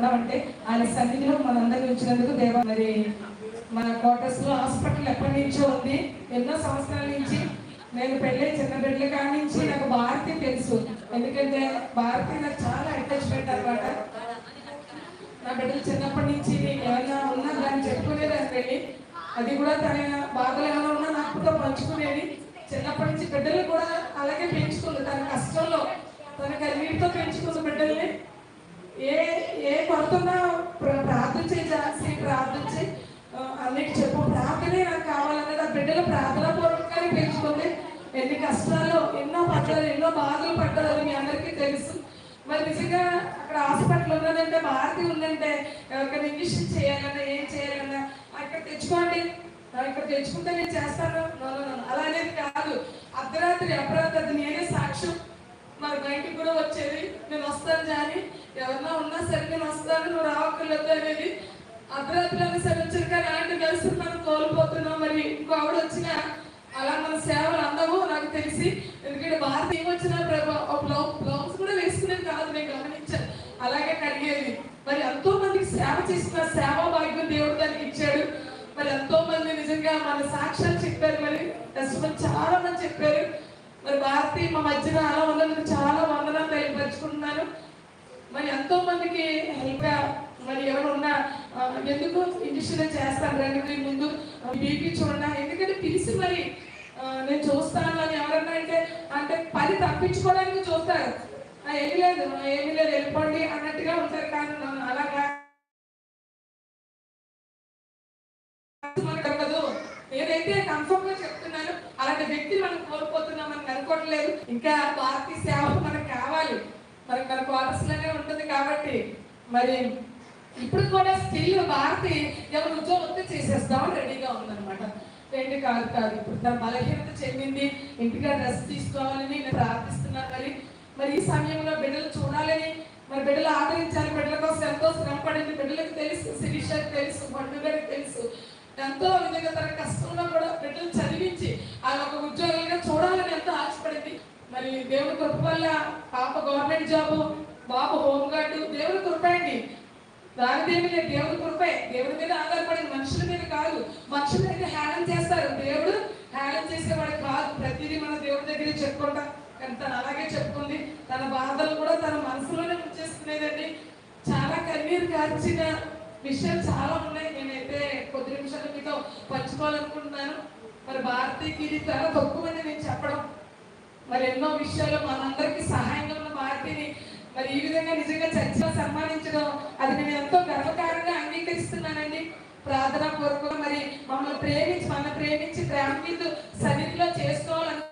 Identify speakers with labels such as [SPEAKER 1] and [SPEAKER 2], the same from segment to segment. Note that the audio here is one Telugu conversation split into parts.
[SPEAKER 1] ఉన్నామంటే ఆయన సన్నిధిలో మనందరినీ ఉంచినందుకు దేవ మరి మన క్వార్టర్స్లో హాస్పిటల్ ఎప్పటి నుంచో ఉంది. ఎన్నో సంవత్సరాల నుంచి నేను పెళ్ళి చిన్న బిడ్డల కాడి నుంచి నాకు భారతి తెలుసు. ఎందుకంటే భారతి నాకు చాలా అటాచ్మెంట్ అనమాట నా బిడ్డలు చిన్నప్పటి నుంచి నేను ఏమైనా ఉన్నా దాన్ని చెప్పుకునేదాన్ని వెళ్ళి. అది కూడా తన బాధలు ఏమైనా ఉన్నా నాకుతో పంచుకునేది. చిన్నప్పటి నుంచి బిడ్డలు కూడా అలాగే పెంచుకుంది. తన కష్టంలో తన కన్నీటితో పెంచుకుంది బిడ్డల్ని. ఏ ఏ కొడుతున్నా ప్ర- ప్రార్థించే జాస్తి ప్రార్థించి అన్నిటి చెప్పు ప్రార్థనే నాకు కావాలన్నది ఆ బిడ్డలు ప్రార్థన పూర్వకంగానే పెంచుకుంది. ఎన్ని కష్టాలు ఎన్నో పడ్డారు ఎన్నో బాధలు పడ్డారు మీ అందరికీ తెలుసు. మరి నిజంగా అక్కడ హాస్పిటల్ ఉన్నదంటే భారతి ఉందంటే ఎవరికైనా ఇంజక్షన్ చేయాలన్నా ఏం చేయాలన్నా అక్కడ తెచ్చుకోండి. ఇక్కడ తెచ్చుకుంటే నేను చేస్తాను. అలా అనేది కాదు. అర్ధరాత్రి అపరాత్రి నేనే సాక్ష్యం. మరి బయటికి కూడా వచ్చేది. నేను వస్తాను జాని. ఎవరన్నా ఉన్నా సరే నేను వస్తాను నువ్వు రావక్కర్లేదు అనేది. అర్ధరాత్రి అని సరే వచ్చారు కానీ అలాంటి కలిసి మనం కోల్పోతున్నాం. మరి ఇంకో ఆవిడ వచ్చిన అలా మన సేవలు అందవు నాకు తెలిసి. ఎందుకంటే భారత ఏమొచ్చినా ప్రభా బ్లౌజ్ బ్లౌజ్ కూడా వేసుకునేది కాదు నేను గమనించాను. అలాగే కడిగేది. మరి ఎంతో మందికి సేవ చేసిన సేవా భాగ్యం దేవుడు దానికి ఇచ్చాడు. మరి ఎంతో మంది నిజంగా మన సాక్ష్యాలు చెప్పారు. మరి చాలా మంది చెప్పారు. మరి భారతి మా మధ్యన అలా ఉన్నందుకు చాలా వందనాలు తెలియపరుచుకుంటున్నాను. మరి ఎంతో మందికి హెల్ప్గా మరి ఎవరున్నా ఎందుకు ఇంజక్షన్ చేస్తాను రండి మీ ముందు బీపీ చూడండి ఎందుకంటే పిలిచి మరి నేను చూస్తాను అని ఎవరన్నా అంటే అంటే పని తప్పించుకోవడానికి చూస్తారు. ఆ, ఏమీ లేదు ఏమీ లేదు వెళ్ళిపోండి అన్నట్టుగా ఉంటారు కానీ అలాగా లేదు. ఇంకా పార్టీ సేవ మనకు కావాలి. మరి మన క్వార్టర్స్లోనే ఉంటుంది కాబట్టి మరి ఇప్పుడు కూడా స్టిల్ భారతి ఎవరు ఉద్యోగంతో చేసేస్తామని రెడీగా ఉందన్నమాట. రెండు కాదు కాదు. ఇప్పుడు తన బలహీనత చెందింది. ఇంటిగా డ్రెస్ తీసుకోవాలని నేను ప్రార్థిస్తున్నాను మరి మరి ఈ సమయంలో బిడ్డలు చూడాలని మరి బిడ్డలు ఆదరించాలి. బిడ్డల కోసం ఎంతో శ్రమ పడింది బిడ్డలకు తెలుసు. శిరీషకి తెలుసు. పండు తెలుసు. ఎంతో విధంగా తన కష్టంలో కూడా బిడ్డలు చదివించి ఆ ఒక ఉద్యోగాలుగా చూడాలని ఎంతో ఆశపడింది. మరి దేవుడి కృప వల్ల పాప గవర్నమెంట్ జాబ్ బాబు హోమ్ గార్డు దేవుడి కృప అండి. దాని దేవుడి దేవుడి కృపే దేవుడి మీద ఆధారపడి మనుషుల మీద కాదు. మనుషుల మీద హేళన చేస్తారు. దేవుడు హేళన చేసేవాడు కాదు. ప్రతిదీ మన దేవుడి దగ్గర చెప్పుకుంటాం కానీ తను అలాగే చెప్పుకుంది. తన బాధలు కూడా తన మనసులోనే ఉంచేసుకునేదండి చాలా కన్నీరు కార్చిన విషయాలు చాలా ఉన్నాయి. నేనైతే కొద్ది నిమిషాలు మీతో పంచుకోవాలనుకుంటున్నాను. మరి భారతీయకి ఇది చాలా తక్కువని నేను చెప్పడం. మరి ఎన్నో విషయాలు మనందరికీ సహాయంగా ఉన్న భారతీయని మరి ఈ విధంగా నిజంగా చర్చలో సన్మానించడం అది నేను ఎంతో గర్వకారంగా అంగీకరిస్తున్నానండి. ప్రార్థన పూర్వకంగా మరి మమ్మల్ని ప్రేమించి మన ప్రేమించి ప్రేమ సన్నిధిలో చేసుకోవాలని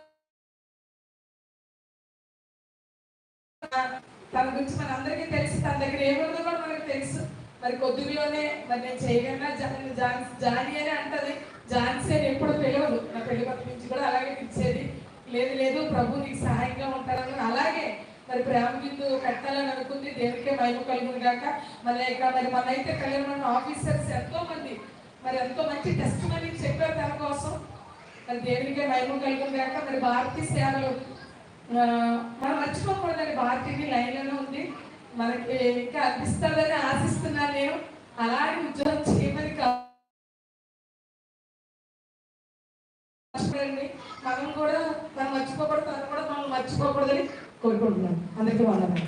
[SPEAKER 1] తన గురించి మన తెలిసి తెలుసు తన దగ్గర ఏముందో మరి కొద్దిలోనే మరి నేను చేయగలనా జాని జాన్- జానీ అని అంటది. జాన్సీ అని ఎప్పుడు పిలవదు. నా పెళ్ళి కొత్త నుంచి కూడా అలాగే పిలిచేది. లేదు లేదు ప్రభు నీకు సహాయంగా ఉంటారని అలాగే మరి ప్రేమ బిందు కట్టాలని అనుకుంది. దేవుడికే మహిమ కలుగుని కాక మరి ఇక్కడ మరి మన అయితే కళ్యాణ ఆఫీసర్స్ ఎంతో మంది మరి ఎంతో మంచి టెస్ట్ మనీ చెప్పారు తన కోసం. మరి దేవునికే మహిమ కలుగుని కాక మరి భారతీయ సేవలు మనం మర్చిపోకూడదని భారతీయ లైన్లోనే ఉంది. మనకి ఇంకా అందిస్తాడని ఆశిస్తున్నాను నేను. అలాగే ఉద్యోగం చేయమని కాదు మనం కూడా మనం మర్చిపోకూడదు తను కూడా మనం మర్చిపోకూడదని కోరుకుంటున్నాను. అందరికీ వందనాలు.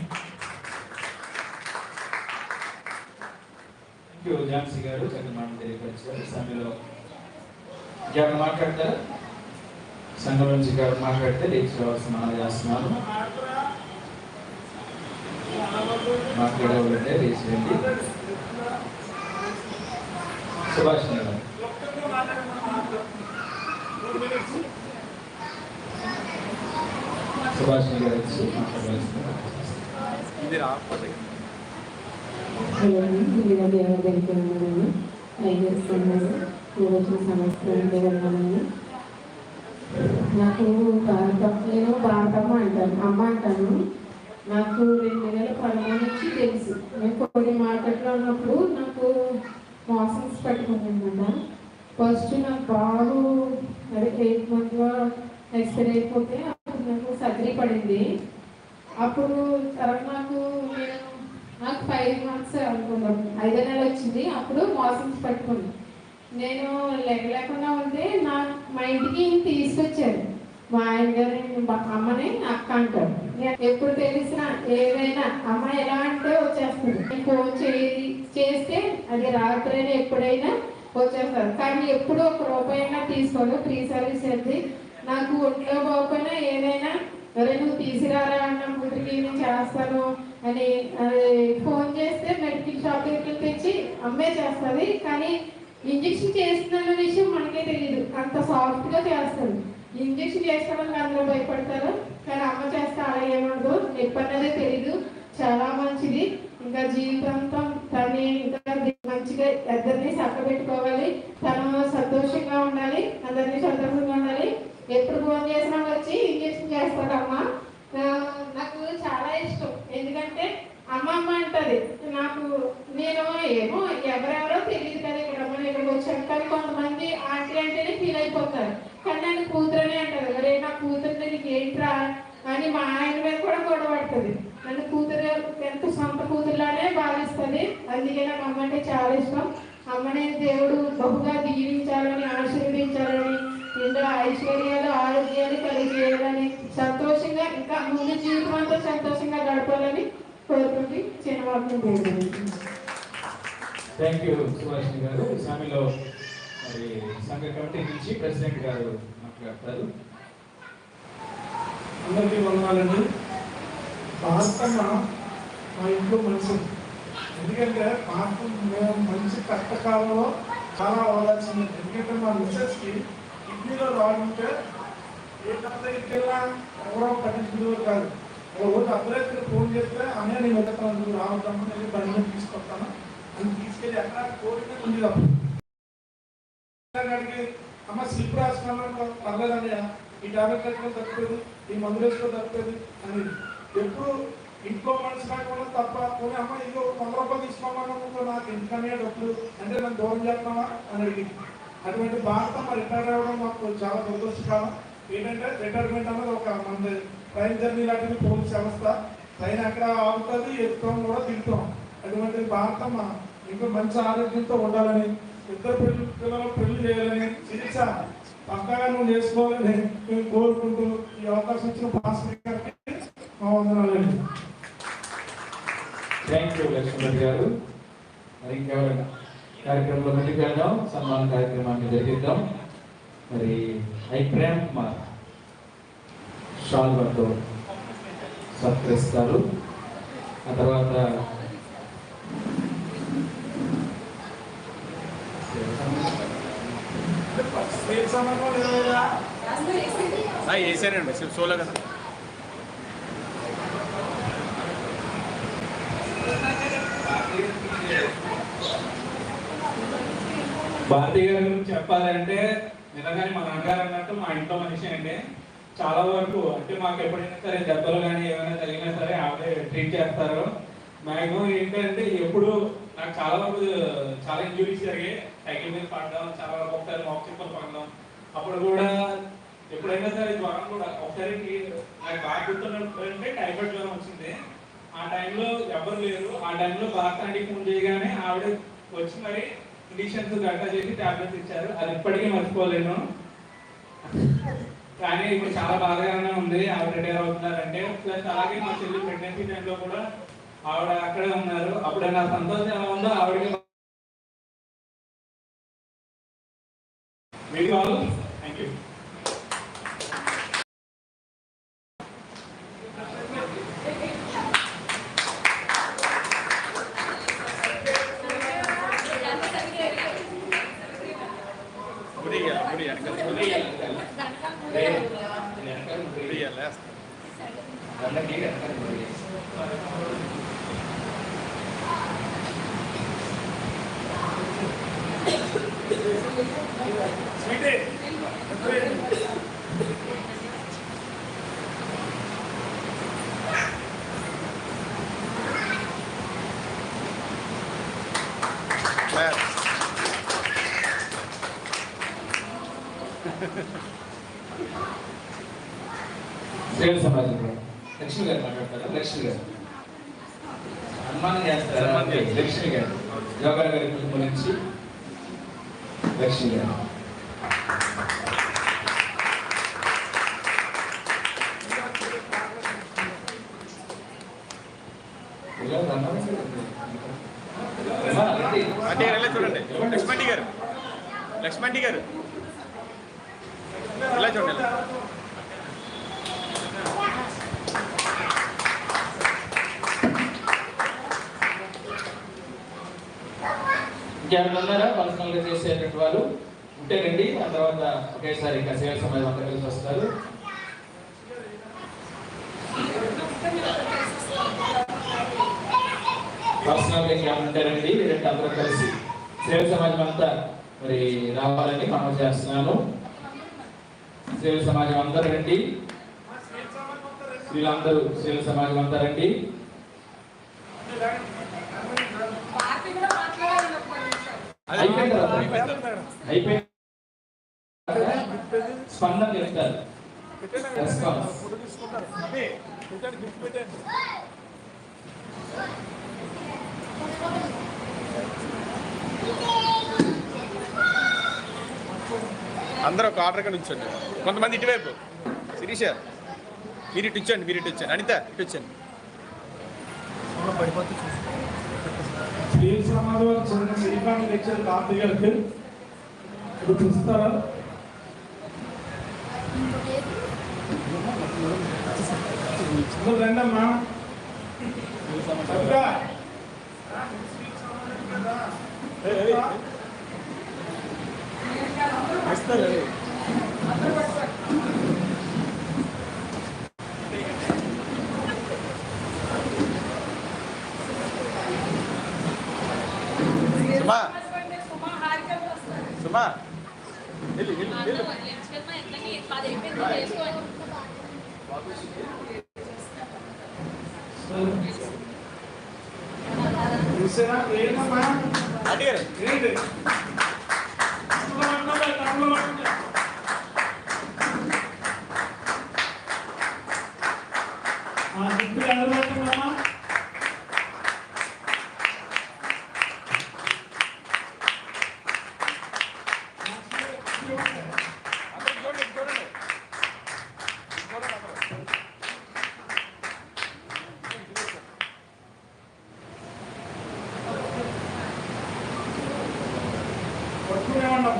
[SPEAKER 2] థ్యాంక్ ఝాన్సీ గారు. చక్కని మాట తెలియపరిచారు సమయంలో ఇంకేమైనా మాట్లాడతారు? సంఘం నుంచి గారు మాట్లాడితే లేచి రావాల్సిన మనం చేస్తున్నాను మాట్లాడేవాళ్ళంటే లేచి రండి సుభాష్ గారు సుభాష్ గారు వచ్చి మాట్లాడవలసింది
[SPEAKER 3] ముందుగా దేవుని దగ్గరికి ఉన్నాను ఐదు సమయాలు రోజు సంవత్సరం వెళ్ళాలని నాకు భారతం నేను భారతమ్మ అంటాను అమ్మ అంటాను నాకు రెండు నెలల పదమూడు నుంచి తెలుసు. నేను కొన్ని మార్కెట్లో ఉన్నప్పుడు నాకు మోసన్స్ పెట్టుకున్నానమాట ఫస్ట్ నాకు బాబు అదే ఎయిట్ మంత్లో ఎక్స్పైర్ అయిపోతే అప్పుడు నాకు సర్జరీ పడింది. అప్పుడు తర్వాత నాకు నేను నాకు ఫైవ్ మంత్స్ అనుకున్నాం. ఐదో నెల వచ్చింది అప్పుడు మోసన్స్ పెట్టుకున్నాను నేను లేకలేకుండా ఉంటే నా మా ఇంటికి తీసుకొచ్చాను. తీసుకొచ్చారు మా ఆయన గారిని మా అమ్మని అక్క అంటారు. నేను ఎప్పుడు తెలిసినా ఏదైనా అమ్మ ఎలా అంటే వచ్చేస్తుంది. ఫోన్ చేయి చేస్తే అది రాత్రైనా ఎప్పుడైనా వచ్చేస్తారు కానీ ఎప్పుడు ఒక రూపాయి అయినా తీసుకోదు ఫ్రీ సర్వీస్ అది నాకు ఒంట్లో పోకపోయినా ఏదైనా అరే నువ్వు తీసుకురారా అన్న కూతురికి నేను చేస్తాను అని అది ఫోన్ చేస్తే మెడికల్ షాప్ దగ్గరికి తెచ్చి అమ్మే చేస్తుంది. కానీ ఇంజక్షన్ చేస్తున్న విషయం మనకే తెలియదు అంత సాఫ్ట్గా చేస్తుంది. ఇంజెక్షన్ చేస్తామని అందరూ భయపడతారు. కానీ అమ్మ చేస్తే అలా ఎప్పటినదే నొప్పి తెలీదు. చాలా మంచిది. ఇంకా జీవితాంతం తను ఇంకా మంచిగా ఇద్దరిని చక్కబెట్టుకోవాలి. తన సంతోషంగా ఉండాలి అందరినీ సంతోషంగా ఉండాలి ఎప్పుడు ఫోన్ చేసినా వచ్చి ఇంజక్షన్ చేస్తాడమ్మా ఆ, నాకు చాలా ఇష్టం ఎందుకంటే అమ్మ అమ్మ అంటది నాకు నేను ఏమో ఎవరెవరో తెలియదు కదా ఇక్కడ మనం ఇక్కడికి వచ్చాను కానీ కొంతమంది ఆంటీ అంటేనే ఫీల్ అయిపోతారు కానీ నన్ను కూతురనే అంటారు అరే నా కూతురు నీకు ఏంట్రా అని మా ఆయన మీద కూడా గొడవ పడుతుంది నన్ను కూతురు ఎంత సొంత కూతురులానే భావిస్తుంది అందుకే నాకు అమ్మ అంటే చాలా ఇష్టం. అమ్మనే దేవుడు బహుగా దీవించాలని ఆశీర్వదించాలని ఇందులో ఐశ్వర్యాలు ఆరోగ్యాలు కలిగేయాలని సంతోషంగా ఇంకా ముందు జీవితం అంతా సంతోషంగా గడపాలని కోరుకుంది చిన్నవాళ్ళు
[SPEAKER 2] థ్యాంక్ యూ సుభాషిణి గారు. ఈ సమయంలో మరి సంఘ కమిటీ నుంచి ప్రెసిడెంట్ గారు మాట్లాడతారు.
[SPEAKER 4] అందరికీ వందనాలండి. పాస్తమ్మ మా ఇంట్లో మనిషి ఎందుకంటే మాకు మేము మంచి కష్టకాలంలో చాలా అవ్వాల్సింది ఎందుకంటే మా మిస్సెస్కి కిడ్నీలో రాకుంటే ఏ డాక్టర్ దగ్గరికి ఎవరో పట్టించుకునేవారు కాదు. ఒక రోజు అర్ధరాత్రి ఫోన్ చేస్తే అనే నేను వెళ్తాను రావద్దమ్మా నేను బండి మీద తీసుకొస్తాను. అని తీసుకెళ్ళి ఎక్కడ కోరిక ఉంది అప్పుడు గారికి అమ్మ స్లిప్ రాసుకున్నాను పర్లేదన్నయ్య. ఈ టాబ్లెట్ వేసుకొని తప్పలేదు ఈ మందులు వేసుకో తప్పలేదు అని ఎప్పుడు ఇంట్లో మనిషి కాకుండా తప్ప పోనీ అమ్మ ఇదిగో వంద రూపాయలు తీసుకోమన్నా నాకు ఎందుకనే డబ్బులు అంటే నన్ను దూరం చేస్తామా అని అడిగింది. అటువంటి భారత రిటైర్ అవ్వడం మాకు చాలా దురదృష్టకరం. ఏంటంటే రిటైర్మెంట్ అన్నది ఒక మన ట్రైన్ జర్నీ లాంటిది పోలీస్ వ్యవస్థ. ట్రైన్ ఎక్కడ ఆగుతుంది ఎక్కుతాం కూడా తింటాం. అటువంటి భారత ఇంకా మంచి ఆరోగ్యంతో ఉండాలని ఇద్దరు పిల్లలు పిల్లలు పెళ్ళి చేయాలని చికిత్స పక్కగా నువ్వు చేసుకోవాలని మేము కోరుకుంటూ ఈ అవకాశం ఇచ్చిన భాస్కర్ గారికి మా వందనాలండి.
[SPEAKER 2] థ్యాంక్ యూ లక్ష్మణ్ గారు. మరి ఇంకెవరైనా కార్యక్రమంలో ముందుకు వెళ్దాం. సన్మాన కార్యక్రమాన్ని జరిగిద్దాం మరి ఐ ప్రేమ్ కుమార్ షాల్వర్తో సత్కరిస్తారు. ఆ తర్వాత
[SPEAKER 5] వేసానండి సోలో కదా.
[SPEAKER 6] భారతీయ గారి గురించి చెప్పాలంటే నిజంగానే మా నాన్నగారు అన్నట్టు మా ఇంట్లో మనిషి అండి. చాలా వరకు అంటే మాకు ఎప్పుడైనా సరే దెబ్బలు కానీ ఏమైనా తగిలినా సరే ఆవిడే ట్రీట్ చేస్తారు. మ్యాక్సిమం ఏంటంటే ఎప్పుడు నాకు చాలా వరకు చాలా ఇంజురీస్ జరిగాయి. సైకిల్ మీద పడడం చాలా వరకు ఒకసారి మాకు చిప్పలు పడడం అప్పుడు కూడా ఎప్పుడైనా సరే జ్వరం కూడా ఒకసారి నాకు బాగా గుర్తున్నప్పుడు అంటే టైఫాయిడ్ జ్వరం వచ్చింది. ఆ టైంలో ఎవరు లేరు. ఆ టైంలో భారత ఫోన్ చేయగానే ఆవిడ వచ్చి మరి కండిషన్స్ గట్టా చేసి టాబ్లెట్స్ ఇచ్చారు. అది ఎప్పటికీ మర్చిపోలేను. కానీ ఇప్పుడు చాలా బాధగానే ఉంది. ఆవిడ రిటైర్ అవుతున్నారంటే. ప్లస్ అలాగే మా చెల్లి ప్రెగ్నెన్సీ టైంలో కూడా ఆవిడ అక్కడే ఉన్నారు. అప్పుడు నా సంతోషం ఎలా ఉందో ఆవిడకి మీకు
[SPEAKER 5] Sweetie.
[SPEAKER 2] శ్రేణి సమాజం గారు లక్ష్మి గారు మాట్లాడతారా లక్ష్మి గారు సన్మానం చేస్తారు
[SPEAKER 5] సన్మానం చేస్తారు.
[SPEAKER 2] లక్ష్మి గారు యోగా గారి కుటుంబం నుంచి లక్ష్మి గారు ఇలా సన్మానం చేయండి. అమ్మా, రండి.
[SPEAKER 5] అంటే ఇలా చూడండి లక్ష్మణి గారు లక్ష్మణి గారు ఇలా చూడండి
[SPEAKER 2] ఇంకెవరైనా ఉన్నారా? పర్సనల్గా చేసేటువంటి వాళ్ళు ఉంటేనండి ఆ తర్వాత ఒకేసారి ఇంకా సేవ సమాజం అంతా కలిసి వస్తారు. పర్సనల్గా ఇంకెవరైనా ఉంటారండి లేదంటే అందరూ కలిసి సేవ సమాజం అంతా మరి రావాలని మనం చేస్తున్నాను. సేవ సమాజం అందరూ రండి. వీళ్ళందరూ సేవ సమాజం అంతా రండి
[SPEAKER 1] పార్టీ కూడా మాట్లాడాలి ఒక్క నిమిషం.
[SPEAKER 5] అది
[SPEAKER 2] అయిపోయింది స్పందన చెప్తారు.
[SPEAKER 5] అందరూ ఒక ఆర్డర్గా ఉంచండి. కొంతమంది ఇటువైపు. శిరీష మీరు ఇటు ఇచ్చండి మీరు ఇటు ఇచ్చండి. అనిత ఇటు ఇచ్చండి.
[SPEAKER 4] శ్రీ సమాజం చెందిన శ్రీకాంత్ లెక్చర్ కార్తీక్ గారికి ఇప్పుడు చూస్తారా? అందరూ రండమ్మా. సరిగ్గా ఏయ్, ఏయ్. ఇస్తారు, ఏయ్.
[SPEAKER 1] అందరూ పట్టుకోండి.
[SPEAKER 5] సుమా
[SPEAKER 1] సుమా హారికలు వస్తారు.
[SPEAKER 5] సుమా వెళ్ళి వెళ్ళి వెళ్ళి
[SPEAKER 4] చూసారా? ఏంటమ్మా
[SPEAKER 5] ఆంటీ గారు
[SPEAKER 4] ఏంటి తప్పులో పట్టుకోలే, తప్పులో పట్టుకోలే. ఆ గిఫ్ట్ ఎవరు పట్టుకున్నామా
[SPEAKER 5] అందరూ చూడండి ఇటు చూడండి చూడండి అందరూ.
[SPEAKER 4] పట్టుకునే ఉన్నాం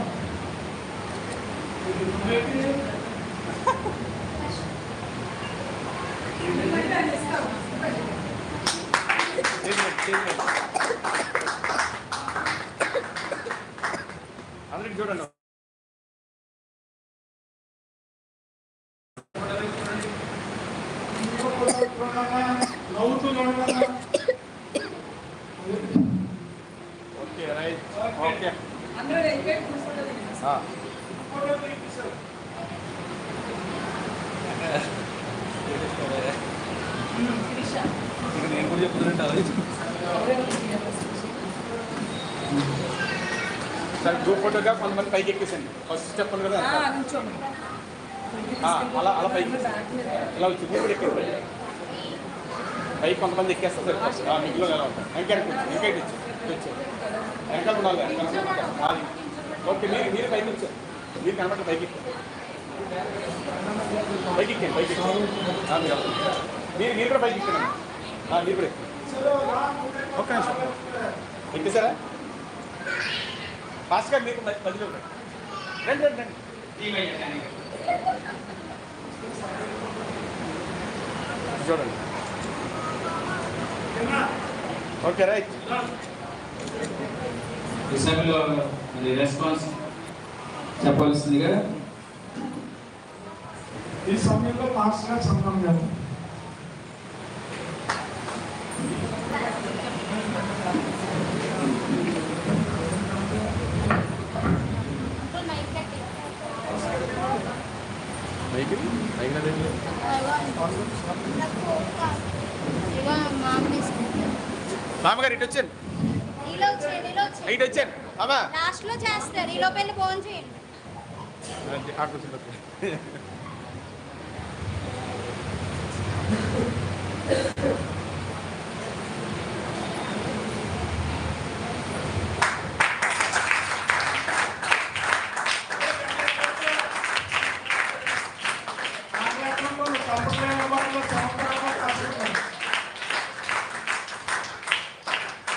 [SPEAKER 1] ఎందుకంటే అది ఇస్తాం.
[SPEAKER 5] చేతి మీద, చేతి మీద. అందరికి చూడండి
[SPEAKER 4] నవ్వుతున్నాం
[SPEAKER 5] ఓకే రైట్ ఓకే
[SPEAKER 1] అందరూ వెంకట్ కూర్చోండి.
[SPEAKER 5] ఆ.
[SPEAKER 1] శిరీష.
[SPEAKER 5] నేను కూడా చెప్తున్నాను ఫోటోగా కొంతమంది పైకి ఎక్కేసండి ఫస్ట్ స్టెప్ కదా.
[SPEAKER 1] నుంచోండి.
[SPEAKER 5] ఆ, అలా అలా పైకి. ఇలా వచ్చి ఇప్పుడు ఎక్కేసి పైకి కొంతమంది ఎక్కేస్తారు సార్. మిగిలిన ఎలా ఉంటారు? వెంకట వెంకట ఇచ్చి వచ్చి వెనకాల ఉండాలి ఓకే మీరు మీరు పైకి వచ్చారు మీరు కనబట్ట పైకి. పైకి ఎక్కండి పైకి ఎక్కండి. మీరు. మీరు కూడా పైకి ఎక్కండి. ఆ, మీరు కూడా ఎక్కండి. ఒక్క నిమిషం. ఎక్కేసారా? ఫాస్ట్గా మీకు మధ్య- మధ్యలో రండి. రండి రండి రండి చూడండి ఓకే రైట్
[SPEAKER 2] ఈ సమయంలో మరి రెస్పాన్స్ చెప్పాల్సిందిగా
[SPEAKER 4] ఈ సమయంలో పాస్గా సంతం గారు
[SPEAKER 5] మైకి మైకి నా దగ్గర
[SPEAKER 7] ఇదిగో మామ తీసుకుంటాను.
[SPEAKER 5] మామగారు ఇటు వచ్చాను ఇటు వచ్చాను అమ్మా.
[SPEAKER 7] లాస్ట్లో చేస్తారు ఈ లోపల ఫోన్ చేయండి
[SPEAKER 5] Thank you.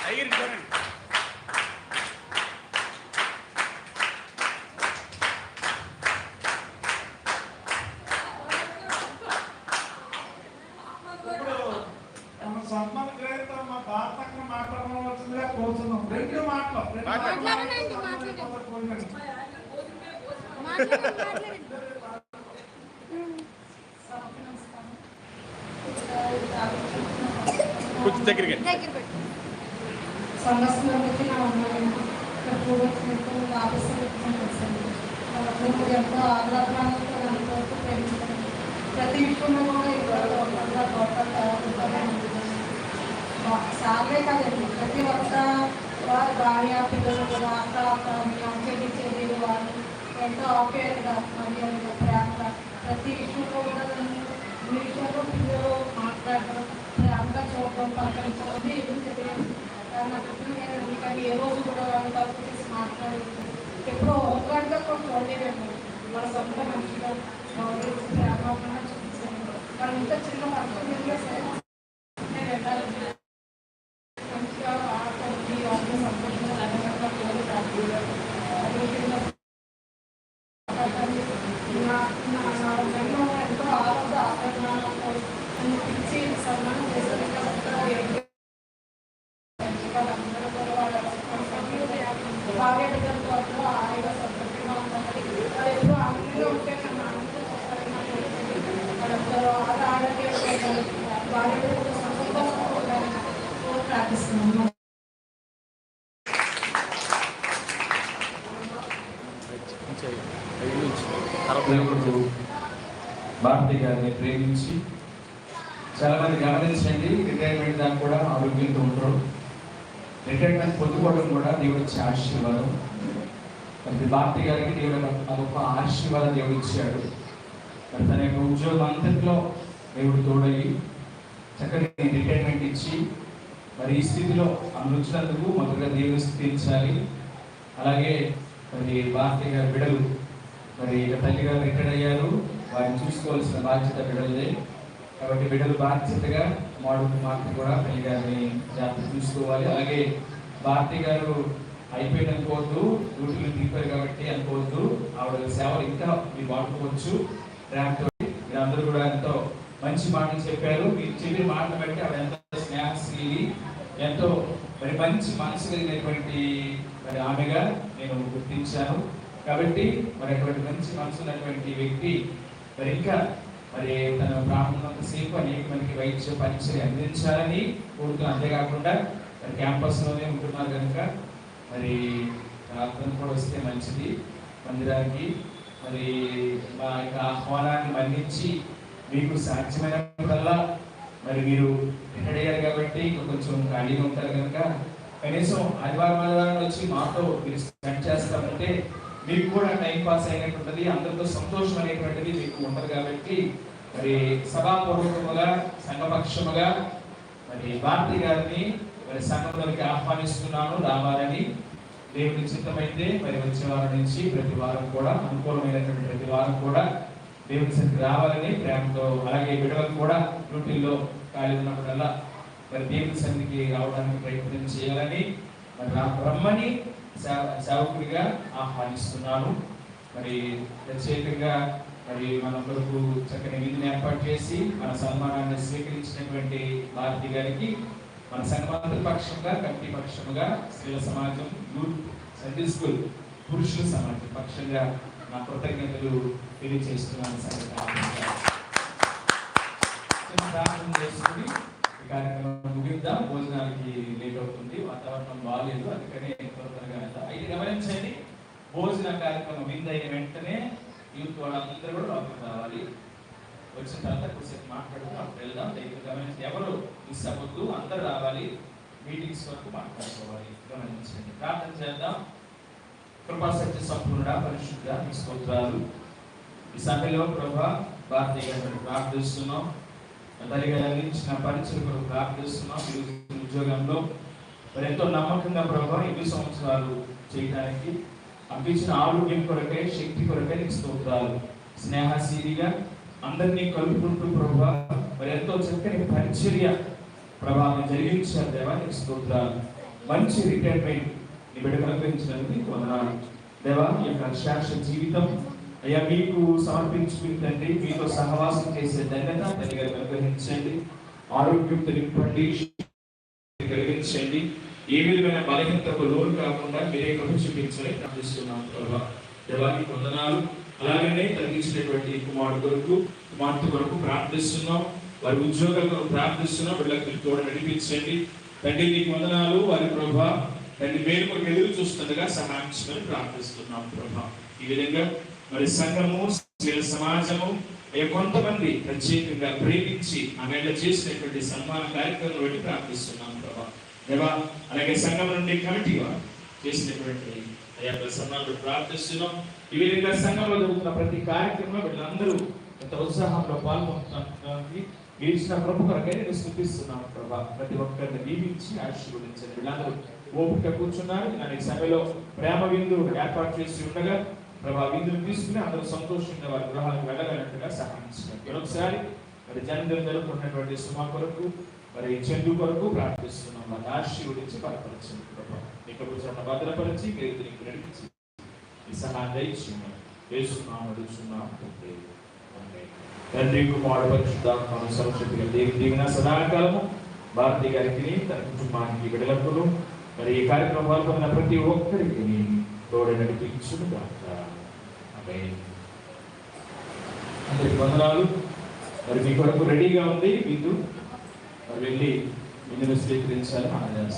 [SPEAKER 5] దగ్గర చూడండి
[SPEAKER 4] ఇప్పుడు మన సన్మాన గ్రహీత మా భారతక్క మాట్లాడవలసిందిగా కోరుతున్నాం రెండు మాటలు రెండు
[SPEAKER 7] మాట్లాడండి,
[SPEAKER 4] మాటలు
[SPEAKER 7] మాట్లాడండి.
[SPEAKER 4] కోరుతున్నాం.
[SPEAKER 7] మాట్లాడండి మాట్లాడండి
[SPEAKER 5] కొంచెం దగ్గరికి
[SPEAKER 7] దగ్గర పెట్టు
[SPEAKER 8] సంఘస్థుల బట్టి నా ఉన్నాను ఇక్కడ పూర్వచ్చినట్టు ఆఫీసులో పెట్టుకుని వచ్చాను వాళ్ళకు ఎంతో ఆగ్రహాలతో ఎంతవరకు ప్రేమించాను ప్రతి విషయంలో కూడా ఈ గొడవ ఒకళ్ళ టోటల్ సార్లే కాదండి ప్రతి ఒక్క వారి భార్య పిల్లలు కూడా అక్క అక్క చెల్లి చెల్లి వాళ్ళు ఎంతో ఆప్యాయతగా మర్యాదగా ప్రేమగా ప్రతి. విషయంలో కూడా నన్ను విషయంలో పిల్లలు మాట్లాడడం ప్రేమగా చూడడం పలకరించడం ఏం ఎదురు తెలియదు. నా పుట్టిన కానీ ఏ రోజు కూడా వాళ్ళు తప్పు చేసి మాట్లాడలేదు ఎప్పుడో ఒక్కడిగా కూడా చూడలేదండి. మన సొంత మనిషిగా గౌరవించి ప్రేమగా ఇంత చిన్న పక్కన సరే నేను వెళ్ళాలి మంచిగా ఆడుతుంది వాళ్ళు సంతోషంగా రకరకాల పిల్లలు కాదు అదేవిధంగా నా నా నా హృదయంలో ఎంతో ఆరోగ్య ఆకర్షణ పిలిచి సన్మానం చేశారు కాబట్టి వాళ్ళందరూ కూడా వాళ్ళ భార్య బిడ్డల కోసం హాయిగా సంతృప్తిగా ఉండాలి వాళ్ళు ఎప్పుడూ ఆనందంగా ఉంటే కన్నా ఆనందంగా చూస్తారని నాకు తెలిసింది వాళ్ళందరూ ఆడ ఆడకే భార్య బిడ్డలు సంతోషంగా ఉండాలని కోరి ప్రార్థిస్తున్నాను
[SPEAKER 2] దేవుడు భారతి గారిని ప్రేమించి చాలా మంది గమనించండి రిటైర్మెంట్ దాకా కూడా ఆరోగ్యంతో ఉంటారు రిటైర్మెంట్ పొందుకోవడం కూడా దేవుడు ఇచ్చే ఆశీర్వాదం. మరి భారతి గారికి దేవుడు అదొక ఆశీర్వాదం దేవుడు ఇచ్చాడు. మరి తన యొక్క ఉద్యోగం అంతట్లో దేవుడు తోడయి చక్కని రిటైర్మెంట్ ఇచ్చి మరి ఈ స్థితిలో అనుచినందుకు మొదటగా దేవుని స్థితించాలి అలాగే మరి భారతి గారి బిడలు మరి ఇక తల్లి గారు రిటైర్ అయ్యారు వారిని చూసుకోవాల్సిన బాధ్యత బిడలదే. కాబట్టి బిడ్డలు బాధ్యతగా మాడు మాత్రం కూడా తల్లి గారిని జాగ్రత్త చూసుకోవాలి. అలాగే భారతి గారు అయిపోయింది అనుకోవద్దు డ్యూటీలు దిగిపోయారు కాబట్టి అనుకోవద్దు ఆవిడ సేవలు ఇంకా మీరు వాడుకోవచ్చు ర్యాంక్తో మీరు అందరూ కూడా ఎంతో మంచి మాటలు చెప్పారు. మీరు చెప్పిన మాటలు బట్టి ఆవిడ ఎంతో స్నేహశీలి ఎంతో మరి మంచి మనసు కలిగినటువంటి మరి ఆమెగా నేను గుర్తించాను. కాబట్టి మరి అటువంటి మంచి మనసు ఉన్నటువంటి వ్యక్తి మరి ఇంకా మరి తన ప్రారంభంతసేపు అనేక మందికి వైద్య పరీక్షలు అందించాలని కోరుతూ అంతేకాకుండా క్యాంపస్లోనే ఉంటున్నారు కనుక మరి ప్రార్థన కూడా వస్తే మంచిది. మందిరానికి మరి మా యొక్క ఆహ్వానాన్ని మన్నించి మీకు సాధ్యమైనప్పుడల్లా మరి మీరు రిటైర్ అయ్యారు కాబట్టి కొంచెం ఖాళీగా ఉంటారు కనుక కనీసం ఆదివారం ఆదివారం వచ్చి మాతో మీరు స్పెండ్ చేస్తామంటే మీకు కూడా టైం పాస్ అయినటువంటిది అందరితో సంతోషం అనేటువంటిది మీకు ఉండదు కాబట్టి మరి సభాపూర్వకముగా సంఘపక్షముగా మరి భారతి గారిని మరి సంఘంలోకి ఆహ్వానిస్తున్నాను. రావాలని దేవుని చిత్తమైతే మరి వచ్చే వారం నుంచి ప్రతి వారం కూడా అనుకూలమైనటువంటి ప్రతి వారం కూడా దేవుని సన్నిధికి రావాలని ప్రేమతో అలాగే విడవలు కూడా డ్యూటీల్లో ఖాళీ ఉన్నప్పుడల్లా మరి దేవుని సన్నిధికి రావడానికి ప్రయత్నం చేయాలని మరి నా రమ్మని సేవకుడిగా ఆహ్వానిస్తున్నాను. మరి ప్రత్యేకంగా మరి మన కొరకు చక్కని విధిని ఏర్పాటు చేసి మన సన్మానాన్ని స్వీకరించినటువంటి భారతి గారికి మన సంఘమంత్రి పక్షంగా కమిటీ పక్షంగా స్త్రీల సమాజం యూత్ సండే స్కూల్ పురుషుల సమాజం పక్షంగా నా కృతజ్ఞతలు తెలియజేస్తున్నాను సంగతి ప్రార్థన చేసుకుని ఈ కార్యక్రమం ముగిద్దాం. భోజనానికి లేట్ అవుతుంది. వాతావరణం బాగాలేదు అందుకనే త్వరగా వెళ్దాం అయితే గమనించండి భోజన కార్యక్రమం విందైన వెంటనే యూత్ వాళ్ళందరూ కూడా లోపలికి రావాలి. వచ్చిన తర్వాత కొద్దిసేపు మాట్లాడుతూ అప్పుడు వెళ్దాం. దగ్గర గమనించి ఎవరు మిస్ అవ్వద్దు రావాలి మీటింగ్స్ వరకు మాట్లాడుకోవాలి. గమనించండి. ప్రార్థన చేద్దాం. కృపాశక్తి సంపూర్ణ పరిశుద్ధ మీ స్తోత్రాలు. ఈ సభలో ప్రభా భారతీయ గారిని ప్రార్థిస్తున్నాం. తల్లిగా అందించిన పరిచయం కొరకు ప్రార్థిస్తున్నాం. ఉద్యోగంలో మరి ఎంతో నమ్మకంగా ప్రభా ఎన్ని సంవత్సరాలు చేయడానికి అందించిన ఆరోగ్యం కొరకే శక్తి కొరకే నీకు స్తోత్రాలు. స్నేహశీలిగా అందరినీ కలుపుకుంటూ ప్రభా మరి ఎంతో చక్కని పరిచర్య ప్రభావం జరిగించారు దేవా నీకు స్తోత్రాలు. మంచి రిటైర్మెంట్ నీ బిడ్డకు అనుగ్రహించినందుకు నీకు వందనాలు. దేవా ఈ యొక్క శాశ్వత జీవితం అయ్యా మీకు సమర్పించుకుంటండి మీతో సహవాసం చేసే ధన్యత తల్లి గారికి అనుగ్రహించండి. ఆరోగ్యంతో నింపండి కలిగించండి. ఏ విధమైన బలహీనతకు లోను కాకుండా మీరే కృప చూపించని ప్రార్థిస్తున్నాం ప్రభా. దేవానికి వందనాలు. అలాగనే తగ్గించినటువంటి కుమారుడు కొరకు కుమార్తె కొరకు ప్రార్థిస్తున్నాం. వారి ఉద్యోగాలను కొరకు ప్రార్థిస్తున్నాం వీళ్ళకి మీరు తోడు నడిపించండి. తండ్రి నీకు వందనాలు. వారి ప్రభా తండ్రి మేలు కొరకు ఎదురు చూస్తుండగా సహాయించమని ప్రార్థిస్తున్నాం ప్రభా. ఈ విధంగా మరి సంఘము సమాజము అయ్యా కొంతమంది ప్రత్యేకంగా ప్రేమించి ఆమె చేసినటువంటి సన్మాన కార్యక్రమం బట్టి ప్రార్థిస్తున్నాం ప్రభా. దేవా అలాగే సంఘం నుండి కమిటీ వారు చేసినటువంటి అయ్యా సన్మానాలు ప్రార్థిస్తున్నాం. ఈ విధంగా సంఘంలో జరుగుతున్న ప్రతి కార్యక్రమంలో వీళ్ళందరూ ఎంత ఉత్సాహంలో పాల్గొంటున్నాం. ఇచ్చిన ప్రభు కొరకై నేను స్థుతిస్తున్నాను ప్రభా. ప్రతి ఒక్కరిని దీవించి ఆశీర్వదించండి. వీళ్ళందరూ ఓపిక కూర్చున్నారు. నేను సమయంలో ప్రేమ విందు ఏర్పాటు చేసి ఉండగా ప్రభా విందులు తీసుకుని అందరూ సంతోషంగా వారి గృహాలకు వెళ్ళగలిగినట్టుగా సహాయించారు మరొకసారి మరి జన్మదినం జరుపుకున్నటువంటి సుమా కొరకు మరి చందు కొరకు ప్రార్థిస్తున్నాం. వారిని ఆశీర్వదించి బలపరచండి ప్రభా. నీ ప్రభుత్వం భద్రపరిచి మీరు నడిపించి ఈ సహాయం దయచేయండి. వేస్తున్నాం అడుగుతున్నాం తండ్రి. ఆమేన్. తండ్రి కుమారుడు దేవి దీవిన సదాకాలము. భారతి గారికి తన కుటుంబానికి విడలప్పులు మరి ఈ కార్యక్రమం పాల్గొన్న ప్రతి ఒక్కరికి తోడు నడిపించును గాక. అందరికి వందనాలు. మరి మీ కొరకు రెడీగా ఉంది. విందు. మరి వెళ్ళి విందును స్వీకరించాలని మనం